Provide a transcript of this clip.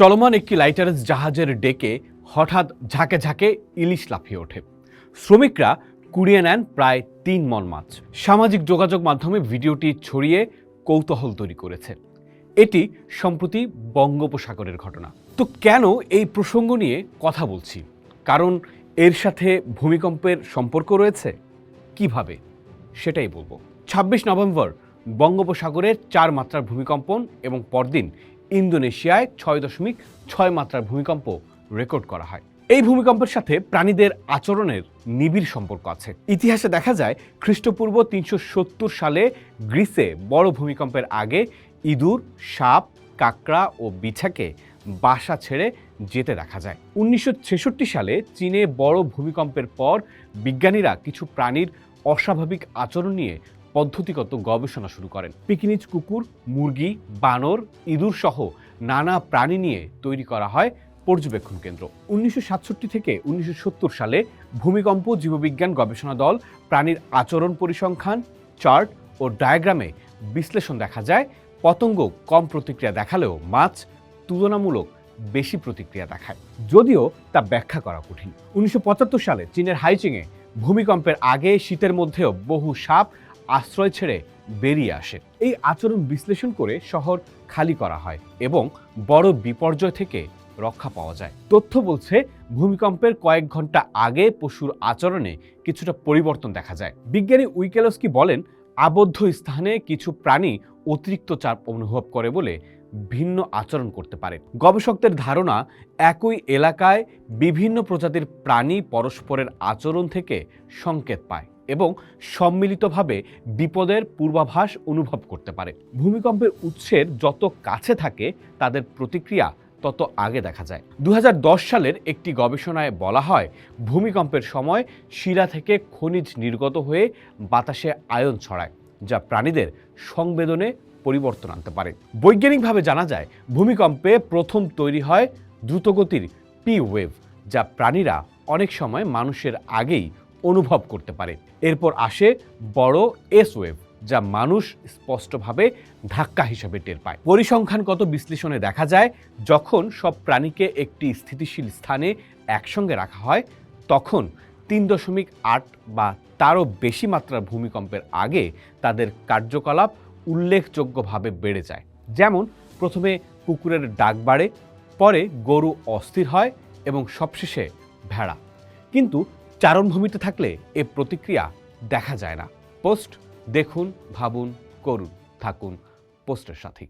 চলমান একটি লাইটারেস জাহাজের ডেকে হঠাৎ ঝাঁকে ঝাঁকে ইলিশ লাফিয়ে ওঠে। শ্রমিকরা কুড়িয়ে নেন প্রায় তিন মন মাছ। সামাজিক যোগাযোগ মাধ্যমে ভিডিওটি ছড়িয়ে কৌতূহল তৈরি করেছে। এটি সম্প্রতি বঙ্গোপসাগরের ঘটনা। তো কেন এই প্রসঙ্গ নিয়ে কথা বলছি? কারণ এর সাথে ভূমিকম্পের সম্পর্ক রয়েছে? কীভাবে? সেটাই বলব। ছাব্বিশ নভেম্বর বঙ্গোপসাগরের চার মাত্রার ভূমিকম্পন এবং পরদিন ইন্দোনেশিয়ায় ছয় দশমিক ছয় মাত্রার ভূমিকম্প রেকর্ড করা হয়। এই ভূমিকম্পের সাথে প্রাণীদের আচরণের নিবিড় সম্পর্ক আছে। ইতিহাসে দেখা যায়, খ্রিস্টপূর্ব তিনশো সত্তর সালে গ্রিসে বড় ভূমিকম্পের আগে ইঁদুর, সাপ, কাকড়া ও বিছাকে বাসা ছেড়ে যেতে দেখা যায়। উনিশশো ছেষট্টি সালে চীনে বড় ভূমিকম্পের পর বিজ্ঞানীরা কিছু প্রাণীর অস্বাভাবিক আচরণ নিয়ে পদ্ধতিগত গবেষণা শুরু করেন। পিকনিচ কুকুর, মুরগি, বানর, ইঁদুর সহ নানা প্রাণী নিয়ে তৈরি করা হয় পর্যবেক্ষণ কেন্দ্র। উনিশশো সাতষট্টি থেকে উনিশশো সত্তর সালে ভূমিকম্প, জীববিজ্ঞান গবেষণা দল, প্রাণীর আচরণ পরিসংখ্যান, চার্ট ও ডায়াগ্রামে বিশ্লেষণ দেখা যায়। পতঙ্গ কম প্রতিক্রিয়া দেখালেও মাছ তুলনামূলক বেশি প্রতিক্রিয়া দেখায়। যদিও তা ব্যাখ্যা করা কঠিন। উনিশশো পঁচাত্তর সালে চীনের হাইচিংয়ে ভূমিকম্পের আগে শীতের মধ্যেও বহু সাপ আশ্রয় ছেড়ে বেরিয়ে আসে। এই আচরণ বিশ্লেষণ করে শহর খালি করা হয় এবং বড় বিপর্যয় থেকে রক্ষা পাওয়া যায়। তথ্য বলছে, ভূমিকম্পের কয়েক ঘণ্টা আগে পশুর আচরণে কিছুটা পরিবর্তন দেখা যায়। বিজ্ঞানী উইকেলস্কি বলেন, আবদ্ধ স্থানে কিছু প্রাণী অতিরিক্ত চাপ অনুভব করে বলে ভিন্ন আচরণ করতে পারে। গবেষকদের ধারণা, একই এলাকায় বিভিন্ন প্রজাতির প্রাণী পরস্পরের আচরণ থেকে সংকেত পায় এবং সম্মিলিতভাবে বিপদের পূর্বাভাস অনুভব করতে পারে। ভূমিকম্পের উৎসের যত কাছে থাকে, তাদের প্রতিক্রিয়া তত আগে দেখা যায়। দু হাজার দশ সালের একটি গবেষণায় বলা হয়, ভূমিকম্পের সময় শিলা থেকে খনিজ নির্গত হয়ে বাতাসে আয়ন ছড়ায়, যা প্রাণীদের সংবেদনে পরিবর্তন আনতে পারে। বৈজ্ঞানিকভাবে জানা যায়, ভূমিকম্পে প্রথম তৈরি হয় দ্রুতগতির পি ওয়েভ যা প্রাণীরা অনেক সময় মানুষের আগেই অনুভব করতে পারে। এরপর আসে বড় এস ওয়েভ যা মানুষ স্পষ্টভাবে ধাক্কা হিসাবে টের পায়। পরিসংখ্যানগত বিশ্লেষণে দেখা যায়, যখন সব প্রাণীকে একটি স্থিতিশীল স্থানে একসঙ্গে রাখা হয়, তখন তিন দশমিক আট বা তারও বেশি মাত্রার ভূমিকম্পের আগে তাদের কার্যকলাপ উল্লেখযোগ্যভাবে বেড়ে যায়। যেমন, প্রথমে কুকুরের ডাক বাড়ে, পরে গরু অস্থির হয় এবং সবশেষে ভেড়া। কিন্তু চারণভূমিতে থাকলে এ প্রতিক্রিয়া দেখা যায় না। পোস্ট দেখুন, ভাবুন, করুন, থাকুন পোস্টের সাথেই।